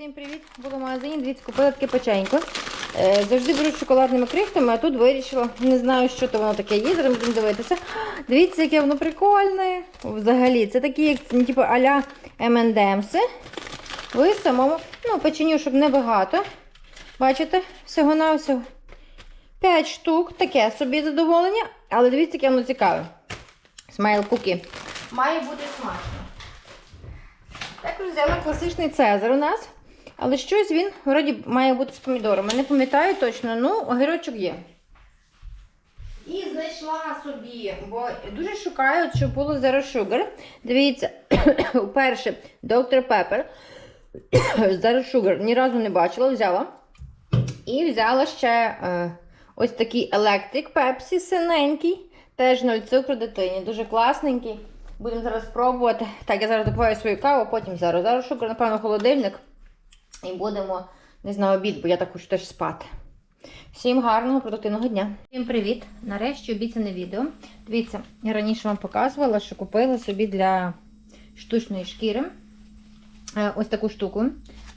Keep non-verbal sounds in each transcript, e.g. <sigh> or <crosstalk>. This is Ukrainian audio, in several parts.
Всім привіт! Була в магазині, дивіться, купила таке печенько. Е, завжди беру з шоколадними крихтами, а тут вирішила, не знаю, що то воно таке є, зараз будемо дивитися. <gasps> Дивіться, яке воно прикольне. Взагалі, це такі, як ну, типу, а-ля M&M's. Ви самому, ну, печенюшок небагато. Бачите, всього-навсього. 5 штук, таке собі задоволення, але дивіться, яке воно цікаве. Смайл куки. Має бути смачно. Також взяла класичний цезар у нас. Але щось він вроді має бути з помідорами. Не пам'ятаю точно, ну, огірочок є. І знайшла собі, бо дуже шукаю, щоб було Zero Sugar. Дивіться, перше Dr. Pepper. Zero Sugar ні разу не бачила, взяла. І взяла ще е, ось такий Electric Pepsi синенький. Теж 0 цукру дитині. Дуже класненький. Будемо зараз пробувати. Так, я зараз допиваю свою каву, потім зараз. Зараз шукаю, напевно, холодильник. І будемо десь на обід, бо я так хочу теж спати. Всім гарного, продуктивного дня. Всім привіт! Нарешті обіцяне відео. Дивіться, я раніше вам показувала, що купила собі для штучної шкіри е, ось таку штуку.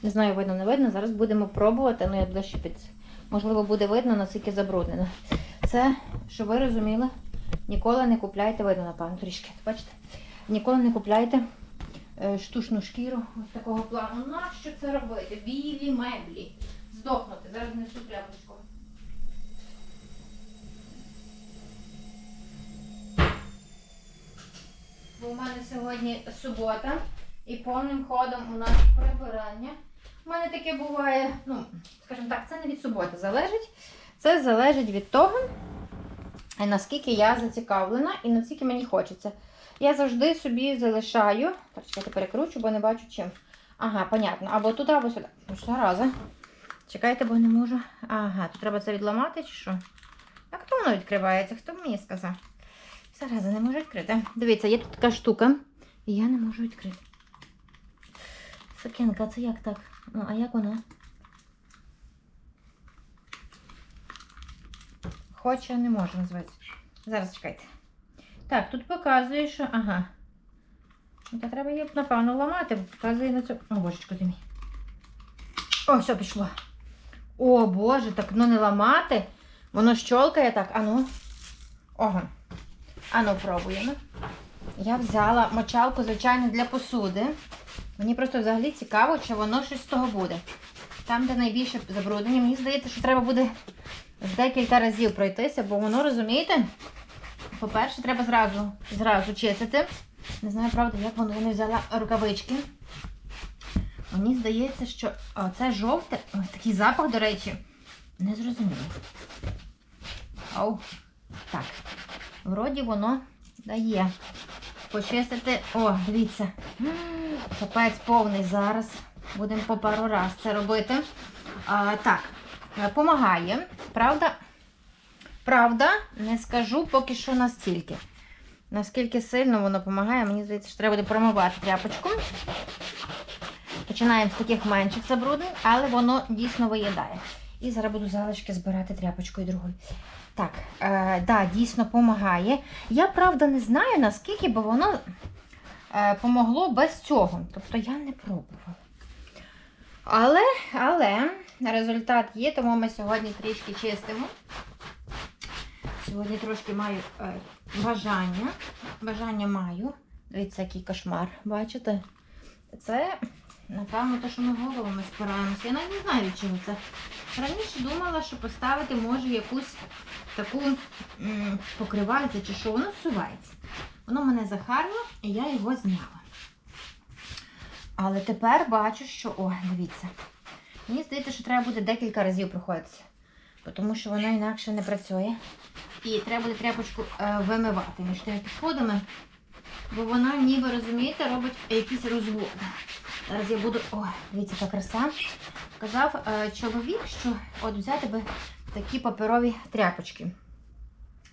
Не знаю, видно, не видно. Зараз будемо пробувати. Ну, я ближче під. Можливо, буде видно, наскільки забруднено. Це, щоб ви розуміли, ніколи не купляйте, видно, напевно, трішки. Бачите? Ніколи не купляйте штучну шкіру ось такого плану. Нащо це робити? Білі меблі. Здохнути. Зараз несу тряпочку. Бо у мене сьогодні субота і повним ходом у нас прибирання. У мене таке буває, ну, скажімо так, це не від суботи залежить. Це залежить від того, е, наскільки я зацікавлена і наскільки мені хочеться. Я завжди собі залишаю. Так, чекайте, перекручу, бо не бачу чим. Ага, понятно. Або туди, або сюди. Ну, що разу. Чекайте, бо не можу. Ага, тут треба це відламати чи що? А хто воно відкривається? Хто б мені сказав? Зараза, не можу відкрити. Дивіться, є тут така штука, і я не можу відкрити. Сукенка, це як так? Ну, а як вона? Хоче, не може називається. Зараз чекайте. Так, тут показує, що. Ага. Ну, Та треба її, напевно, ламати, показує на цю. О, божечко ти мій. О, все пішло. О, Боже, так ну не ламати. Воно щолкає так. Ану. Ого. Ану, пробуємо. Я взяла мочалку, звичайно, для посуди. Мені просто взагалі цікаво, чи воно щось з того буде. Там, де найбільше забруднення, мені здається, що треба буде з декілька разів пройтися, бо воно, розумієте, по-перше, треба зразу, зразу чистити. Не знаю, правда, як воно я не взяла рукавички. Мені здається, що це жовте, ось такий запах, до речі, не зрозуміло. Ау. Так. Вроді воно дає. Почистити. О, дивіться. Капець повний зараз. Будемо по пару раз це робити. А, так, е, помагає. Правда, правда, не скажу поки що настільки. Наскільки сильно воно допомагає, мені здається, що треба буде промивати тряпочку. Починаємо з таких менших забруднень, але воно дійсно виїдає. І зараз буду залишки збирати тряпочкою другою. Так, е, да, дійсно допомагає. Я правда не знаю, наскільки би воно е, помогло без цього. Тобто я не пробувала. Але, але результат є, тому ми сьогодні трішки чистимо. Сьогодні трошки маю е, бажання. Бажання маю. Дивіться, який кошмар. Бачите? Це, напевно, те, що ми головами спираємося. Я навіть не знаю, від чого це. Раніше думала, що поставити може якусь таку покривальця чи що, воно всувається. Воно мене захарило, і я його зняла. Але тепер бачу, що, о, дивіться. Мені здається, що треба буде декілька разів проходитися, тому що воно інакше не працює. І треба буде тряпочку е, вимивати між тими підходами, бо вона, ніби, розумієте, робить якісь розводи. Зараз я буду. О, дивіться, яка краса. Казав е, чоловік, що от взяти би такі паперові тряпочки.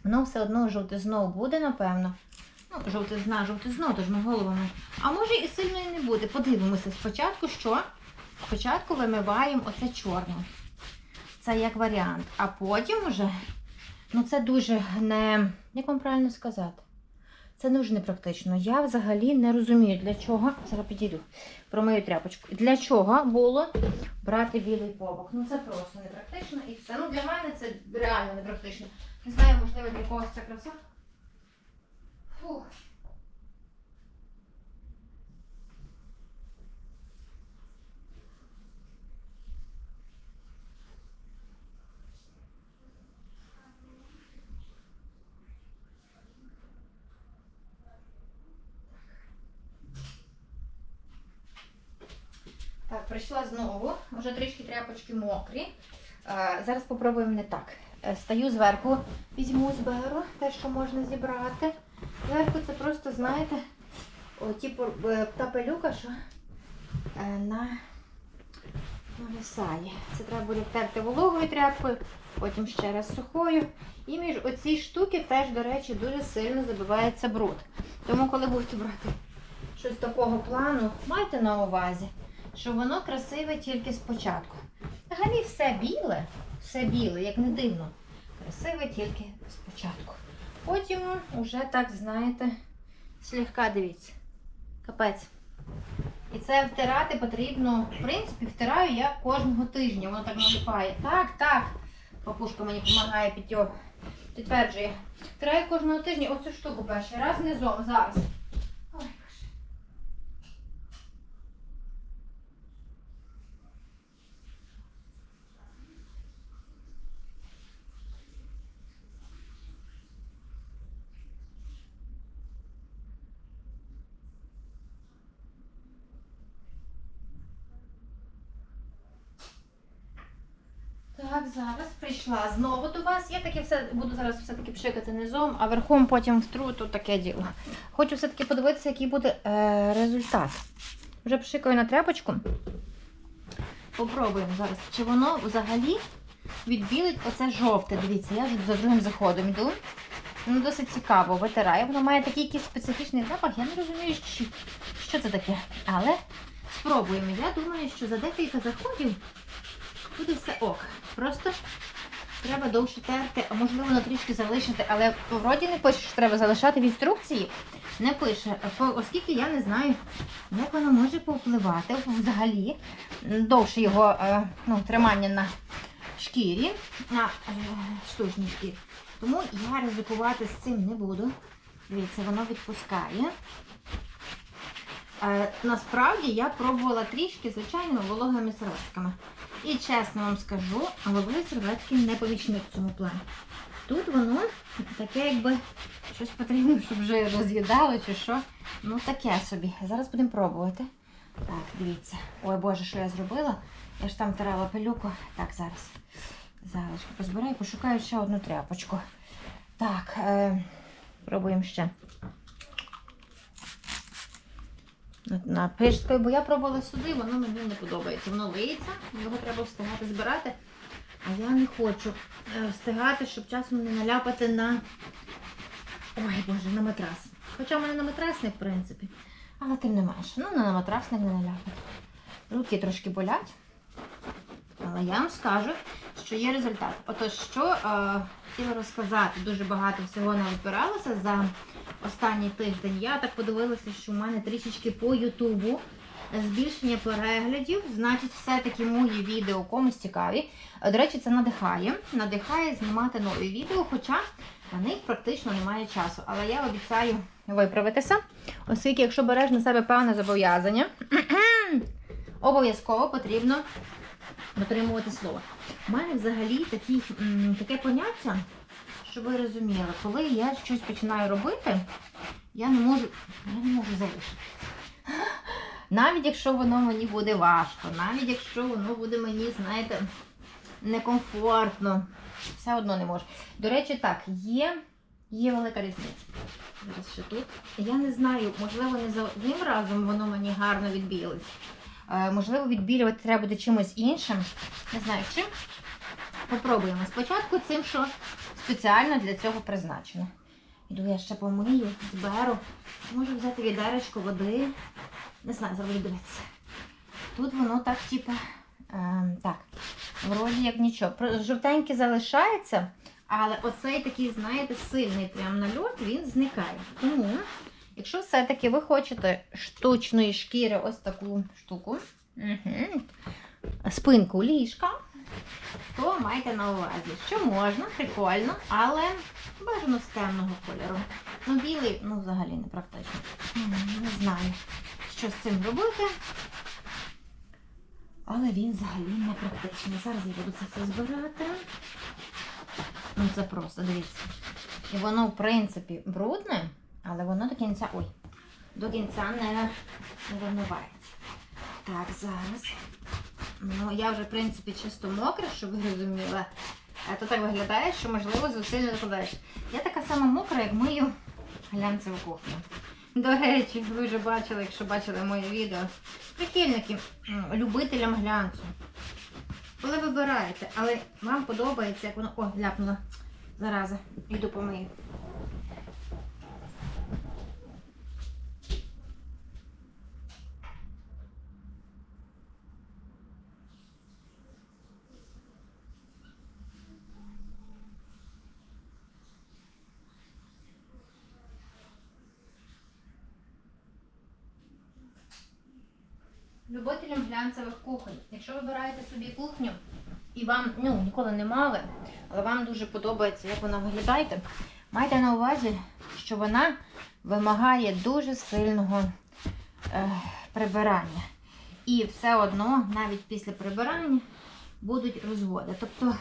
Воно все одно жовтизно буде, напевно. Ну, жовтизна, жовтизно, тож ми головами. А може і сильно і не буде. Подивимося спочатку, що? Спочатку вимиваємо оце чорне. Це як варіант. А потім уже, ну це дуже не. Як вам правильно сказати? Це дуже непрактично. Я взагалі не розумію, для чого. Зараз підійду. Промию тряпочку. Для чого було брати білий побок. Ну це просто непрактично і все. Ну для мене це реально непрактично. Не знаю, можливо, для когось це краса. Фух. Так, прийшла знову. Вже трішки тряпочки мокрі. Е, зараз попробуємо не так. Е, Стаю зверху, візьму зберу те, що можна зібрати. Зверху це просто, знаєте, типу е, та пилюка, що на нависає. Це треба буде втерти вологою тряпкою, потім ще раз сухою. І між оці штуки теж, до речі, дуже сильно забивається бруд. Тому, коли будете брати щось такого плану, майте на увазі, що воно красиве тільки спочатку. Взагалі все біле, все біле, як не дивно. Красиве тільки спочатку. Потім уже так, знаєте, слегка дивіться. Капець. І це втирати потрібно, в принципі, втираю я кожного тижня, воно так налипає. Так, так. Папушка мені допомагає підтьо- підтверджує. Втираю кожного тижня оцю штуку перший раз низом зараз. Зараз прийшла знову до вас. Я таки все буду зараз все-таки пшикати низом, а верхом потім втру, то таке діло. Хочу все-таки подивитися, який буде е, результат. Вже пшикаю на тряпочку. Попробуємо зараз, чи воно взагалі відбілить оце жовте. Дивіться, я вже за другим заходом йду. Ну, досить цікаво, витираю. Воно має такий якийсь специфічний запах. Я не розумію, що це таке. Але спробуємо. Я думаю, що за декілька заходів буде все ок. Просто треба довше терти, а можливо воно трішки залишити, але вроді не пише, що треба залишати в інструкції. Не пише, оскільки я не знаю, як воно може повпливати взагалі. Довше його е, ну, тримання на шкірі, на е, штучній шкірі. Тому я ризикувати з цим не буду. Дивіться, воно відпускає. Е, насправді я пробувала трішки звичайними вологими серветками. І чесно вам скажу, вологі серветки не помічник в цьому плані. Тут воно таке, якби щось потрібно, щоб вже роз'їдало чи що. Ну таке собі. Зараз будемо пробувати. Так, дивіться. Ой Боже, що я зробила? Я ж там тирала пилюку. Так, зараз. Залишки позбираю, пошукаю ще одну тряпочку. Так, е, пробуємо ще. На- пишською, бо я пробувала сюди, воно мені не подобається. Воно лиється, його треба встигати збирати. А я не хочу е, встигати, щоб часом не наляпати на. Ой, Боже, на матрас. Хоча в мене на матрасник, в принципі. Але тим не менше. Ну, на матрасник не наляпати. Руки трошки болять. Але я вам скажу, що є результат. Отож, що е, хотіла розказати, дуже багато всього не збиралося за останній тиждень. Я так подивилася, що в мене трішечки по Ютубу збільшення переглядів. Значить, все-таки мої відео комусь цікаві. До речі, це надихає. Надихає знімати нові відео, хоча на них практично немає часу. Але я обіцяю виправитися, оскільки, якщо береш на себе певне зобов'язання, <clears throat> обов'язково потрібно дотримувати слова. У мене взагалі такі, таке поняття, щоб ви розуміли, коли я щось починаю робити, я не можу, я не можу залишити. Навіть якщо воно мені буде важко, навіть якщо воно буде мені, знаєте, некомфортно, все одно не можу. До речі, так, є, є велика різниця. Зараз ще тут. Я не знаю, можливо, не за одним разом воно мені гарно відбілить. Е, Можливо, відбілювати треба буде чимось іншим. Не знаю чим. Попробуємо. Спочатку цим, що спеціально для цього призначено. Іду я ще помию, зберу. Можу взяти відеречко води. Не знаю, буду дивитися. Тут воно так, типу, ем, так, вроді як нічого. Жовтенький залишається, але оцей такий, знаєте, сильний прям нальот, він зникає. Тому, якщо все-таки ви хочете штучної шкіри ось таку штуку, угу, спинку ліжка, то майте на увазі, що можна, прикольно, але бажано з темного кольору. Ну, білий, ну, взагалі не практично. Не знаю, що з цим робити. Але він взагалі не практичний. Зараз я буду це все збирати. Ну, це просто, дивіться. І воно, в принципі, брудне, але воно до кінця. Ой, до кінця не, не вимивається. Так, зараз. Ну, я вже, в принципі, чисто мокра, щоб ви розуміли. А то так виглядає, що, можливо, зусиль докладаєш. Я така сама мокра, як мию глянцеву кухню. До речі, ви вже бачили, якщо бачили моє відео. Прихильники, любителям глянцю. Коли вибираєте, але вам подобається, як воно. О, ляпнула. Зараза. Йду помию. Любителям глянцевих кухонь. Якщо вибираєте собі кухню і вам ну, ніколи не мали, але вам дуже подобається, як вона виглядає, майте на увазі, що вона вимагає дуже сильного е, прибирання. І все одно, навіть після прибирання, будуть розводи. Тобто,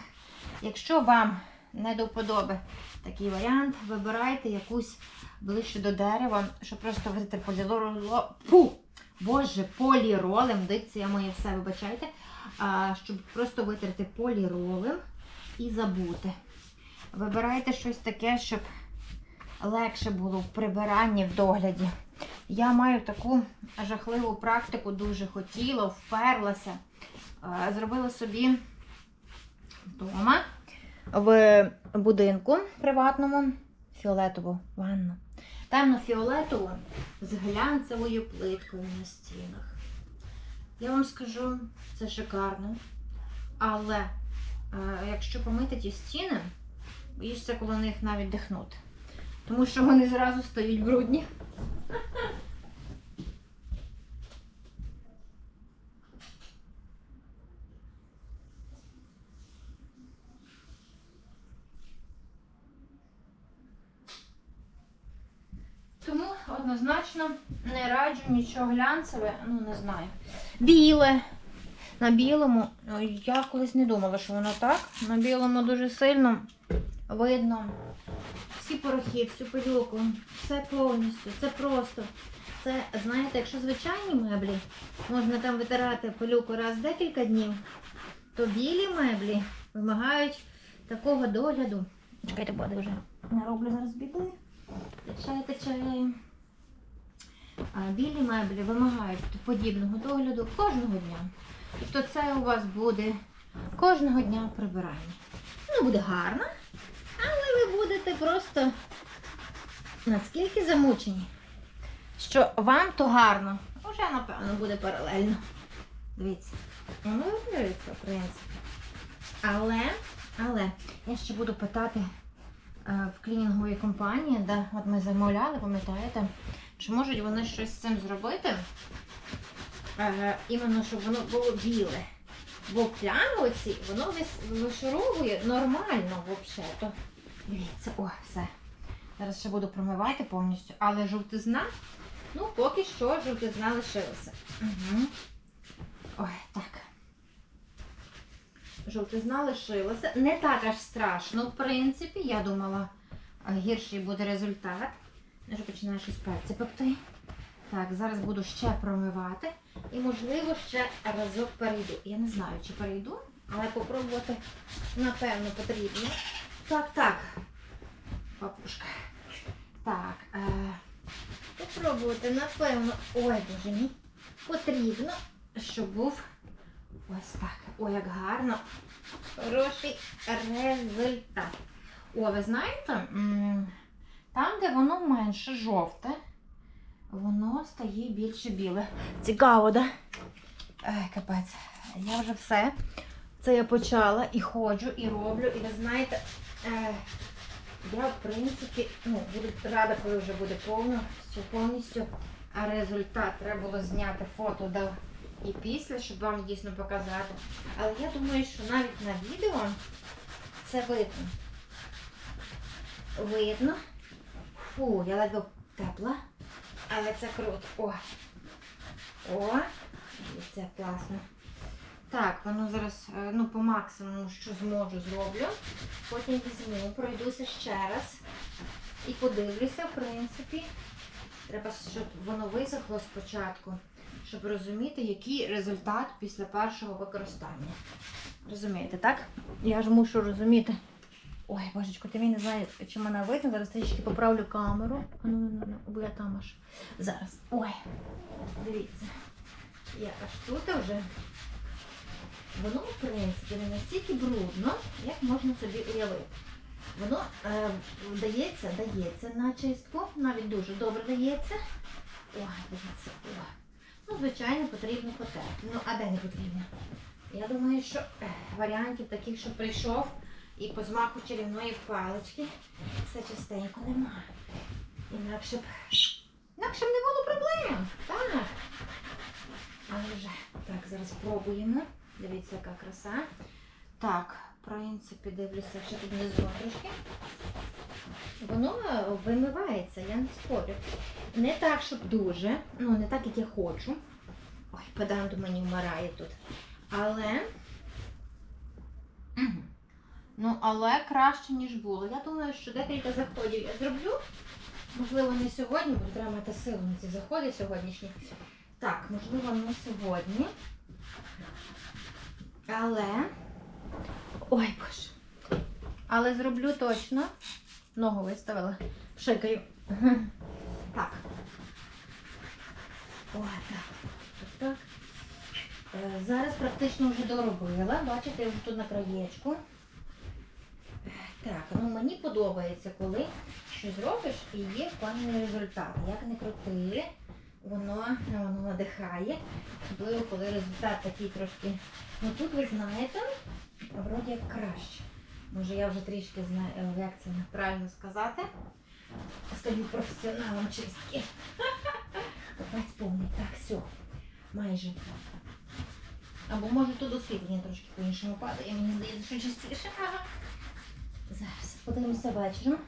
якщо вам не до вподоби такий варіант, вибирайте якусь ближче до дерева, щоб просто витати поліролом. Боже, поліролем, дикція моя все, вибачайте. А, щоб просто витерти поліролем і забути. Вибирайте щось таке, щоб легше було в прибиранні, в догляді. Я маю таку жахливу практику, дуже хотіла, вперлася. Зробила собі вдома в будинку приватному фіолетову ванну. Темно-фіолетову з глянцевою плиткою на стінах. Я вам скажу, це шикарно. Але е, якщо помити ті стіни, боїшся коло них навіть дихнути. Тому що вони зразу стають брудні. Тому однозначно не раджу нічого глянцеве, ну не знаю. Біле. На білому, ну, я колись не думала, що воно так. На білому дуже сильно видно всі порохи, всю пилюку, все повністю, це просто. Це, знаєте, якщо звичайні меблі, можна там витирати пилюку раз в декілька днів, то білі меблі вимагають такого догляду. Чекайте, буде вже не роблю зараз біди. Тече, тече. Білі меблі вимагають подібного догляду кожного дня. Тобто це у вас буде кожного дня прибирання. Ну, буде гарно, але ви будете просто наскільки замучені, що вам то гарно. Вже, напевно, буде паралельно. Дивіться, воно виглядиться, в принципі. Але, але я ще буду питати е, в клінінговій компанії, де от ми замовляли, пам'ятаєте, чи можуть вони щось з цим зробити? Е, іменно, щоб воно було біле. Бо плями оці, воно вишуровує нормально взагалі. Дивіться, о, все. Зараз ще буду промивати повністю. Але жовтизна, ну поки що жовтизна лишилася. Угу. Ой, так. Жовтизна лишилася. Не так аж страшно, в принципі. Я думала, гірший буде результат. Вже починаю щось пальці пекти. Так, зараз буду ще промивати. І, можливо, ще разок перейду. Я не знаю, чи перейду, але попробувати, напевно, потрібно. Так, так. Папушка. Так. Е, попробувати, напевно. Ой, боже мій. Потрібно, щоб був ось так. Ой, як гарно. Хороший результат. О, ви знаєте, там, де воно менше жовте, воно стає більше біле. Цікаво, да? Ай, капець. Я вже все. Це я почала і ходжу, і роблю. І ви знаєте, е, я, в принципі, ну, буду рада, коли вже буде повністю, повністю. А результат треба було зняти фото до і після, щоб вам дійсно показати. Але я думаю, що навіть на відео це видно. Видно. Фу, я ледве тепла. Але це круто. О! О! Це класно. Так, воно зараз е, ну, по максимуму, що зможу, зроблю. Потім візьму, пройдуся ще раз і подивлюся, в принципі. Треба, щоб воно висохло спочатку, щоб розуміти, який результат після першого використання. Розумієте, так? Я ж мушу розуміти. Ой, божечко, ти мені не знає, чи мене видно. Зараз трішки поправлю камеру. А Ну, ну, ну, бо я там аж. Зараз. Ой, дивіться. Я аж тут вже. Воно, в принципі, не настільки брудно, як можна собі уявити. Воно е, дається, дається на чистку, навіть дуже добре дається. Ой, дивіться, о. Ну, звичайно, потрібно потерти. Ну, а де не потрібно? Я думаю, що е, варіантів таких, що прийшов і по змаху чарівної палички, все частенько немає. Інакше б, інакше б не було проблем. Так. Але вже так, зараз спробуємо. Дивіться, яка краса. Так, в принципі, дивлюся, ще тут внизу трошки. Воно е, вимивається, я не спорю. Не так, щоб дуже, ну не так, як я хочу. Ой, педанду мені вмирає тут. Але. Ну, але краще, ніж було. Я думаю, що декілька заходів я зроблю. Можливо, не сьогодні, бо треба мати силу на ці заходи сьогоднішні. Так, можливо, не сьогодні. Але. Ой, боже. Але зроблю точно. Ногу виставила. Пшикаю. Так. О, так. Так, так. Е, Зараз практично вже доробила. Бачите, я вже тут на краєчку. Так, ну мені подобається, коли щось робиш і є певний результат. Як не крути, воно, воно надихає. Особливо, коли результат такий трошки. Ну тут ви знаєте, вроді як краще. Може я вже трішки знаю, як це правильно сказати. Стаю професіоналом чистки. <laughs> Капець повний. Так, все. Майже. Або може тут освітлення трошки по-іншому падає, мені здається, що частіше. Зараз подивимося вечором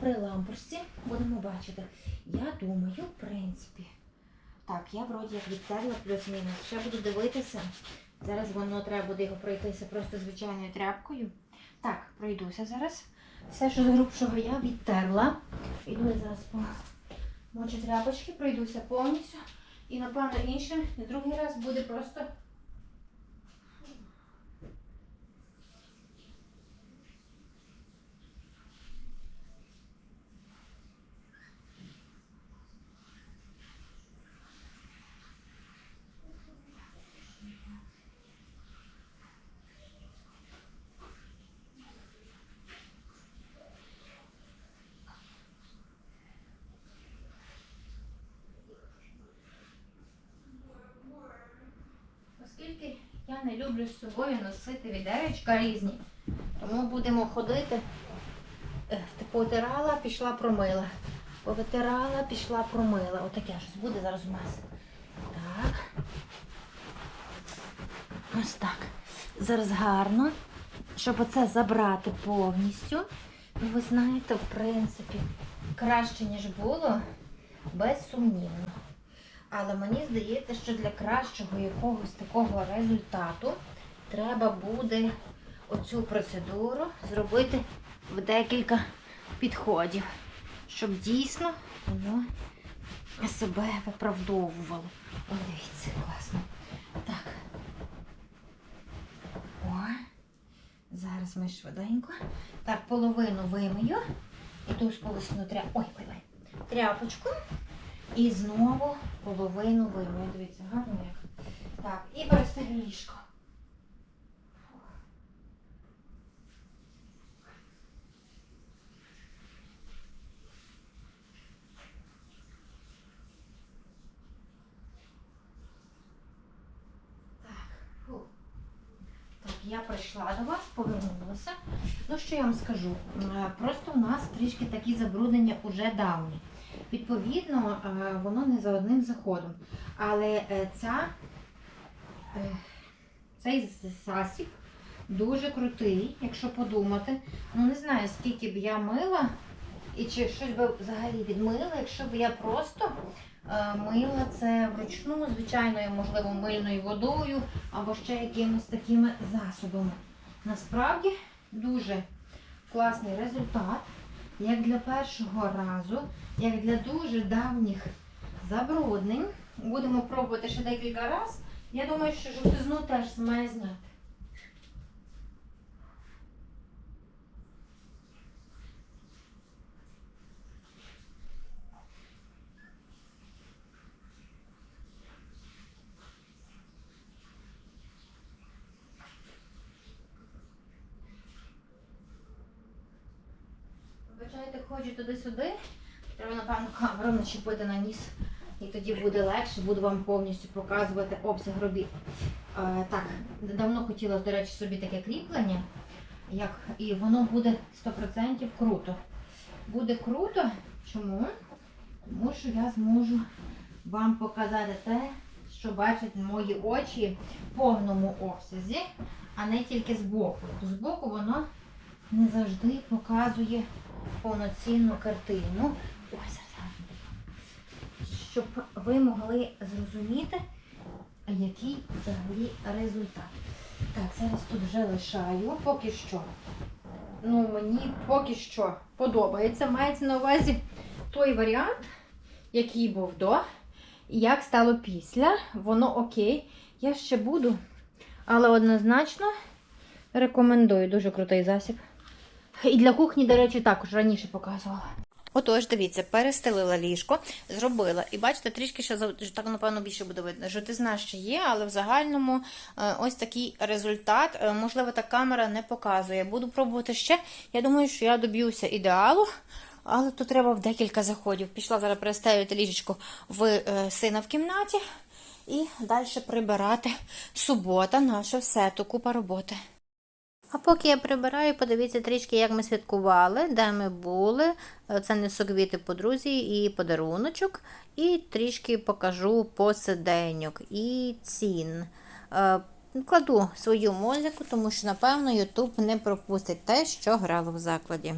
при лампочці. Будемо бачити. Я думаю, в принципі. Так, я вроді як відтерла плюс-мінус. Ще буду дивитися. Зараз воно треба буде його пройтися просто звичайною тряпкою. Так, пройдуся зараз. Все, що з грубшого я відтерла. Іду я зараз по мочі тряпочки, пройдуся повністю. І напевно інше, другий раз буде просто. Оскільки я не люблю з собою носити відеречка різні, тому будемо ходити. Е, Повитирала, пішла, промила. Повитирала, пішла, промила. Отаке щось буде зараз у нас. Так. Ось так. Зараз гарно. Щоб оце забрати повністю. Ну, ви знаєте, в принципі, краще, ніж було, безсумнівно. Але мені здається, що для кращого якогось такого результату треба буде оцю процедуру зробити в декілька підходів, щоб дійсно воно себе виправдовувало. О, дивіться, класно. Так. О, зараз ми швиденько. Так, половину вимию. Іду сполосну тря... Ой, ой, ой. тряпочку. І знову половину вимию. Дивіться, гарно як. Так, і перестаю ліжко. Я прийшла до вас, повернулася. Ну, що я вам скажу? Е, Просто у нас трішки такі забруднення уже давні. Відповідно, е, воно не за одним заходом. Але е, ця Е, Цей засіб дуже крутий, якщо подумати. Ну не знаю, скільки б я мила, і чи щось би взагалі відмила, якщо б я просто мила це вручну, звичайною, можливо, мильною водою або ще якимись такими засобами. Насправді дуже класний результат, як для першого разу, як для дуже давніх забруднень. Будемо пробувати ще декілька разів. Я думаю, що жовтизну теж має зняти. Вибачайте, ходжу туди-сюди. Треба, камеру начепити на ніс. І тоді буде легше, буду вам повністю показувати обсяг робіт. Е, так, давно хотіла, до речі, собі таке кріплення, як, і воно буде 100% круто. Буде круто. Чому? Тому що я зможу вам показати те, що бачать мої очі в повному обсязі, а не тільки збоку. Збоку воно не завжди показує повноцінну картину. Зараз. Щоб ви могли зрозуміти, який взагалі результат. Так, зараз тут вже лишаю. Поки що. Ну, мені поки що подобається. Мається на увазі той варіант, який був до, і як стало після. Воно окей. Я ще буду. Але однозначно рекомендую. Дуже крутий засіб. І для кухні, до речі, також раніше показувала. Отож, дивіться, перестелила ліжко, зробила. І бачите, трішки ще так, напевно, більше буде видно. Жовтизна ще є, але в загальному е, ось такий результат. Е, Можливо, та камера не показує. Буду пробувати ще. Я думаю, що я доб'юся ідеалу. Але тут треба в декілька заходів. Пішла зараз переставити ліжечко в е, сина в кімнаті і далі прибирати субота, наше все, то купа роботи. А поки я прибираю, подивіться трішки, як ми святкували, де ми були. Е, Це не суквіти подрузі і подаруночок. І трішки покажу посиденьок і цін. Е, Кладу свою музику, тому що, напевно, Ютуб не пропустить те, що грало в закладі.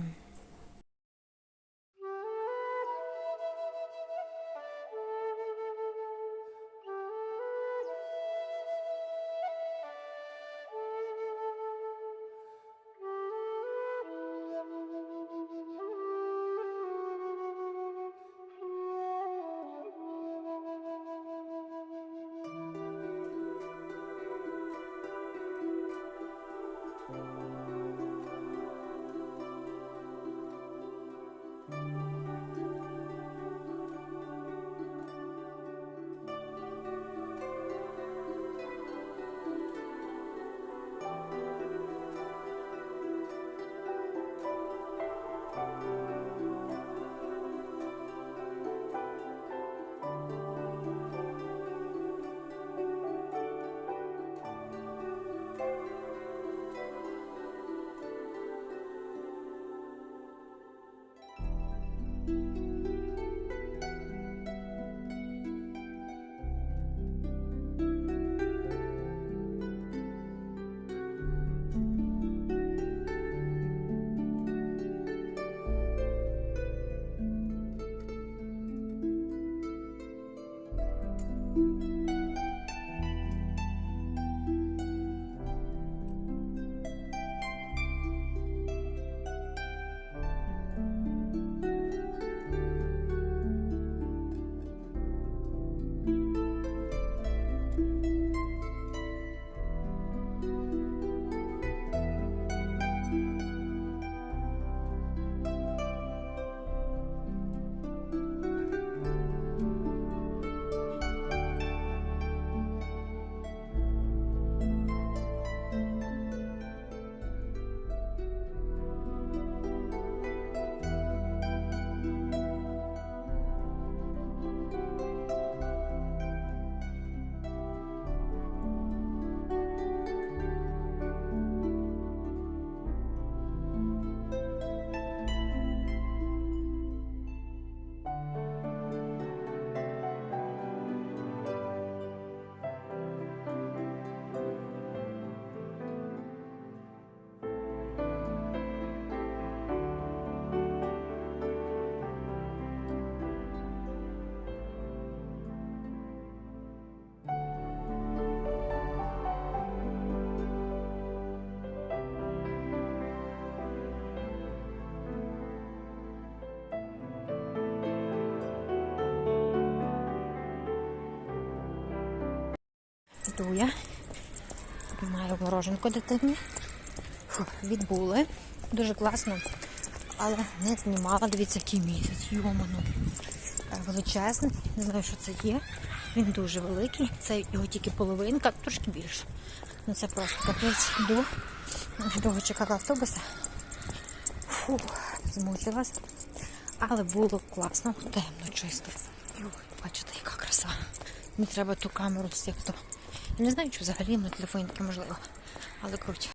працює. Маю мороженку дитині. Фу, відбули. Дуже класно. Але не знімала. Дивіться, який місяць. Йоману. Е, Величезний. Не знаю, що це є. Він дуже великий. Це його тільки половинка, трошки більше. Ну це просто капець. Йду. Довго чекала автобуса. Фу, змучилась. Але було класно, темно, чисто. Бачите, яка краса. Не треба ту камеру з як то. Я не знаю, чи взагалі на телефоні таке можливо. Але круть.